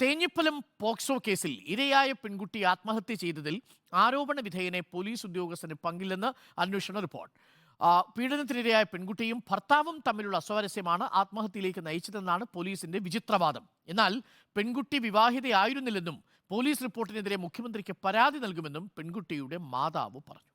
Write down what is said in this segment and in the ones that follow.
Thenhipalam POCSO കേസിൽ ഇരയായ പെൺകുട്ടി ആത്മഹത്യ ചെയ്തതിൽ ആരോപണ വിധേയനെ പോലീസ് ഉദ്യോഗസ്ഥന് പങ്കില്ലെന്ന് അന്വേഷണ റിപ്പോർട്ട്. പീഡനത്തിനിരയായ പെൺകുട്ടിയും ഭർത്താവും തമ്മിലുള്ള അസ്വാരസ്യമാണ് ആത്മഹത്യയിലേക്ക് നയിച്ചതെന്നാണ് പോലീസിന്റെ വിചിത്രവാദം. എന്നാൽ പെൺകുട്ടി വിവാഹിതയായിരുന്നില്ലെന്നും പോലീസ് റിപ്പോർട്ടിനെതിരെ മുഖ്യമന്ത്രിക്ക് പരാതി നൽകുമെന്നും പെൺകുട്ടിയുടെ മാതാവ് പറഞ്ഞു.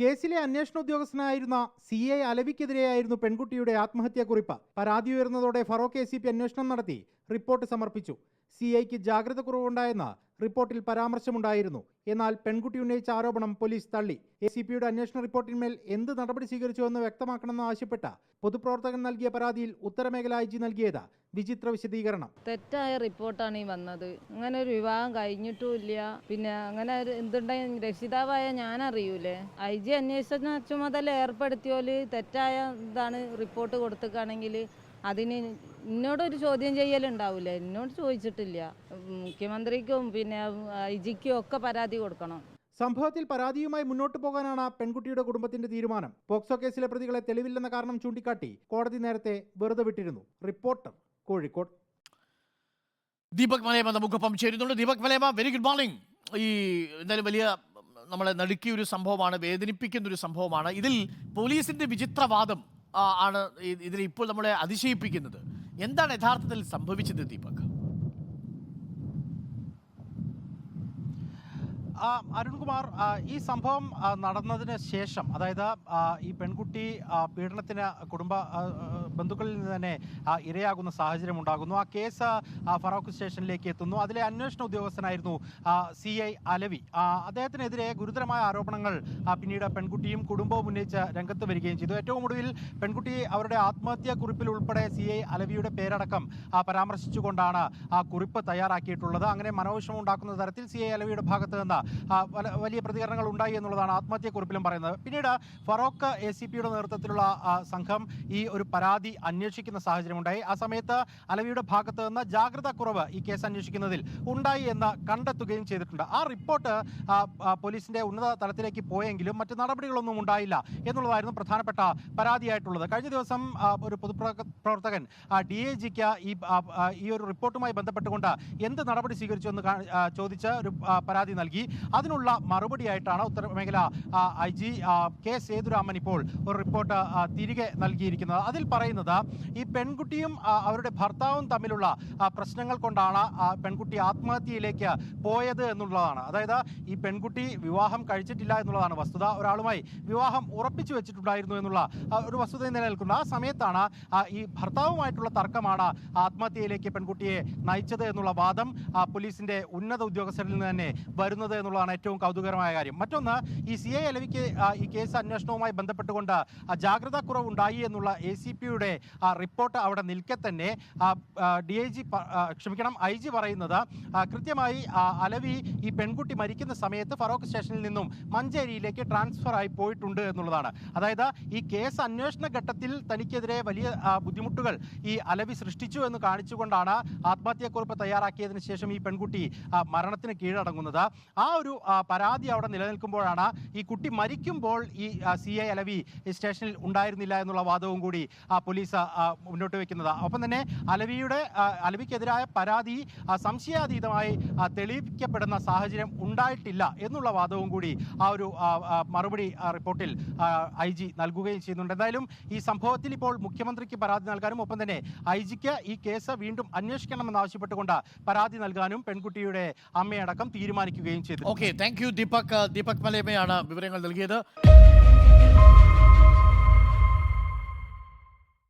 കേസിലെ അന്വേഷണ ഉദ്യോഗസ്ഥനായിരുന്ന സി എ അലവിക്കെതിരെയായിരുന്നു പെൺകുട്ടിയുടെ ആത്മഹത്യാക്കുറിപ്പ്. പരാതി ഉയർന്നതോടെ ഫറോക്ക് എ സി പി അന്വേഷണം നടത്തി. റിപ്പോർട്ട് സമർപ്പിച്ചു. സി ഐക്ക് ജാഗ്രത കുറവുണ്ടായെന്ന റിപ്പോർട്ടിൽ പരാമർശമുണ്ടായിരുന്നു. എന്നാൽ പെൺകുട്ടി ഉന്നയിച്ച ആരോപണം പോലീസ് തള്ളി. എ സി പിയുടെ അന്വേഷണ റിപ്പോർട്ടിന്മേൽ എന്ത് നടപടി സ്വീകരിച്ചുവെന്ന് വ്യക്തമാക്കണമെന്ന് ആവശ്യപ്പെട്ട പൊതുപ്രവർത്തകൻ നൽകിയ പരാതിയിൽ ഉത്തരമേഖല ഐ ജി നൽകിയത് വിചിത്ര വിശദീകരണം. തെറ്റായ റിപ്പോർട്ടാണ് ഈ വന്നത്. അങ്ങനെ ഒരു വിവാഹം കഴിഞ്ഞിട്ടുമില്ല. പിന്നെ അങ്ങനെ ഒരു എന്തുണ്ടെങ്കിൽ രക്ഷിതാവായ ഞാൻ അറിയൂലേ ഐ ജി അന്വേഷണ ചുമതല ഏർപ്പെടുത്തിയോൽ തെറ്റായ ഇതാണ് റിപ്പോർട്ട് കൊടുത്തേക്കാണെങ്കിൽ അതിന് എന്നോടൊരു ചോദ്യം ചെയ്യലുണ്ടാവില്ല എന്നോട് ചോദിച്ചിട്ടില്ല. മുഖ്യമന്ത്രിക്കും പിന്നെ ഐ ജിക്കും ഒക്കെ പരാതി കൊടുക്കണം. സംഭവത്തിൽ പരാതിയുമായി മുന്നോട്ടു പോകാനാണ് പെൺകുട്ടിയുടെ കുടുംബത്തിന്റെ തീരുമാനം. പോക്സോ കേസിലെ പ്രതികളെ തെളിവില്ലെന്ന കാരണം ചൂണ്ടിക്കാട്ടി കോടതി നേരത്തെ വെറുതെ വിട്ടിരുന്നു. റിപ്പോർട്ടർ കോഴിക്കോട്. ദീപക് മലയമ്മ നമുക്കൊപ്പം ചേരുന്നുണ്ട്. Deepak Malayamma very good morning ഈ എന്തായാലും വലിയ നമ്മളെ നടുക്കിയ ഒരു സംഭവമാണ് വേദനിപ്പിക്കുന്ന ഒരു സംഭവമാണ്. ഇതിൽ പോലീസിന്റെ വിചിത്രവാദം ആണ് ഇതിൽ ഇപ്പോൾ നമ്മളെ അതിശയിപ്പിക്കുന്നത്. എന്താണ് യഥാർത്ഥത്തിൽ സംഭവിച്ചത് ദീപക്? അരുൺകുമാർ ഈ സംഭവം നടന്നതിന് ശേഷം അതായത് ഈ പെൺകുട്ടി പീഡനത്തിന് കുടുംബ ബന്ധുക്കളിൽ നിന്ന് തന്നെ ഇരയാകുന്ന സാഹചര്യം ഉണ്ടാകുന്നു. ആ കേസ് ഫറോക്ക് സ്റ്റേഷനിലേക്ക് എത്തുന്നു. അതിലെ അന്വേഷണ ഉദ്യോഗസ്ഥനായിരുന്നു സി ഐ അലവി. അദ്ദേഹത്തിനെതിരെ ഗുരുതരമായ ആരോപണങ്ങൾ പിന്നീട് പെൺകുട്ടിയും കുടുംബവും ഉന്നയിച്ച് രംഗത്ത് വരികയും ചെയ്തു. ഏറ്റവും ഒടുവിൽ പെൺകുട്ടി അവരുടെ ആത്മഹത്യാ കുറിപ്പിൽ ഉൾപ്പെടെ സി ഐ അലവിയുടെ പേരടക്കം പരാമർശിച്ചുകൊണ്ടാണ് ആ കുറിപ്പ് തയ്യാറാക്കിയിട്ടുള്ളത്. അങ്ങനെ മനോവിഷമം ഉണ്ടാക്കുന്ന തരത്തിൽ സി ഐ അലവിയുടെ ഭാഗത്ത് നിന്ന് വലിയ പ്രതികരണങ്ങൾ ഉണ്ടായി എന്നുള്ളതാണ് ആത്മഹത്യക്കുറിപ്പിലും പറയുന്നത്. പിന്നീട് ഫറോക്ക് എ സി പിയുടെ നേതൃത്വത്തിലുള്ള സംഘം ഈ ഒരു പരാതി അന്വേഷിക്കുന്ന സാഹചര്യമുണ്ടായി. ആ സമയത്ത് അലവിയുടെ ഭാഗത്ത് നിന്ന് ജാഗ്രതാ കുറവ് ഈ കേസ് അന്വേഷിക്കുന്നതിൽ ഉണ്ടായി എന്ന് കണ്ടെത്തുകയും ചെയ്തിട്ടുണ്ട്. ആ റിപ്പോർട്ട് പോലീസിന്റെ ഉന്നത തലത്തിലേക്ക് പോയെങ്കിലും മറ്റ് നടപടികളൊന്നും ഉണ്ടായില്ല എന്നുള്ളതായിരുന്നു പ്രധാനപ്പെട്ട പരാതിയായിട്ടുള്ളത്. കഴിഞ്ഞ ദിവസം ഒരു പൊതുപ്രവർത്തകൻ പ്രവർത്തകൻ ഡി എ ജിക്ക് ഈ ഈ ഒരു റിപ്പോർട്ടുമായി ബന്ധപ്പെട്ടുകൊണ്ട് എന്ത് നടപടി സ്വീകരിച്ചു എന്ന് ചോദിച്ച് ഒരു പരാതി നൽകി. അതിനുള്ള മറുപടിയായിട്ടാണ് ഉത്തരമേഖല ഐ ജി കെ സേതുരാമൻ ഇപ്പോൾ ഒരു റിപ്പോർട്ട് തിരികെ നൽകിയിരിക്കുന്നത്. അതിൽ പറയുന്നത് ഈ പെൺകുട്ടിയും അവരുടെ ഭർത്താവും തമ്മിലുള്ള പ്രശ്നങ്ങൾ കൊണ്ടാണ് പെൺകുട്ടി ആത്മഹത്യയിലേക്ക് പോയത് എന്നുള്ളതാണ്. അതായത് ഈ പെൺകുട്ടി വിവാഹം കഴിച്ചിട്ടില്ല എന്നുള്ളതാണ് വസ്തുത. ഒരാളുമായി വിവാഹം ഉറപ്പിച്ചു വെച്ചിട്ടുണ്ടായിരുന്നു എന്നുള്ള ഒരു വസ്തുത നിലനിൽക്കുന്നു. ആ സമയത്താണ് ഈ ഭർത്താവുമായിട്ടുള്ള തർക്കമാണ് ആത്മഹത്യയിലേക്ക് പെൺകുട്ടിയെ നയിച്ചത് എന്നുള്ള വാദം പോലീസിന്റെ ഉന്നത ഉദ്യോഗസ്ഥരിൽ നിന്ന് തന്നെ വരുന്നത് എന്നുള്ളതാണ് ഏറ്റവും കൗതുകരമായ കാര്യം. മറ്റൊന്ന് ഈ സി ഐ അലവിക്ക് ഈ കേസ് അന്വേഷണവുമായി ബന്ധപ്പെട്ടുകൊണ്ട് ജാഗ്രതാ കുറവുണ്ടായി എന്നുള്ള എ സി പിയുടെ റിപ്പോർട്ട് അവിടെ നിൽക്കെ തന്നെ ഡി ഐ ജി ക്ഷമിക്കണം ഐ ജി പറയുന്നത് കൃത്യമായി അലവി ഈ പെൺകുട്ടി മരിക്കുന്ന സമയത്ത് ഫറോക്ക് സ്റ്റേഷനിൽ നിന്നും മഞ്ചേരിയിലേക്ക് ട്രാൻസ്ഫർ ആയി പോയിട്ടുണ്ട് എന്നുള്ളതാണ്. അതായത് ഈ കേസ് അന്വേഷണ ഘട്ടത്തിൽ തനിക്കെതിരെ വലിയ ബുദ്ധിമുട്ടുകൾ ഈ അലവി സൃഷ്ടിച്ചു എന്ന് കാണിച്ചുകൊണ്ടാണ് ആത്മഹത്യാക്കുറിപ്പ് തയ്യാറാക്കിയതിന് ശേഷം ഈ പെൺകുട്ടി മരണത്തിന് കീഴടങ്ങുന്നത്. ആ ഒരു പരാതി അവിടെ നിലനിൽക്കുമ്പോഴാണ് ഈ കുട്ടി മരിക്കുമ്പോൾ ഈ സി ഐ അലവി സ്റ്റേഷനിൽ ഉണ്ടായിരുന്നില്ല എന്നുള്ള വാദവും കൂടി പോലീസ് മുന്നോട്ട് വെക്കുന്നത് ഒപ്പം തന്നെ അലവിയുടെ അലവിക്കെതിരായ പരാതി സംശയാതീതമായി തെളിയിക്കപ്പെടുന്ന സാഹചര്യം ഉണ്ടായിട്ടില്ല എന്നുള്ള വാദവും കൂടി ആ ഒരു മറുപടി റിപ്പോർട്ടിൽ ഐ ജി നൽകുകയും ചെയ്യുന്നുണ്ട്. എന്തായാലും ഈ സംഭവത്തിൽ ഇപ്പോൾ മുഖ്യമന്ത്രിക്ക് പരാതി നൽകാനും ഒപ്പം തന്നെ ഐ ജിക്ക് ഈ കേസ് വീണ്ടും അന്വേഷിക്കണമെന്ന് ആവശ്യപ്പെട്ടുകൊണ്ട് പരാതി നൽകാനും പെൺകുട്ടിയുടെ അമ്മയടക്കം തീരുമാനിക്കുകയും ചെയ്തു okay thank you Deepak Deepak മലേമയാണ് വിവരങ്ങൾ നൽകിയത്.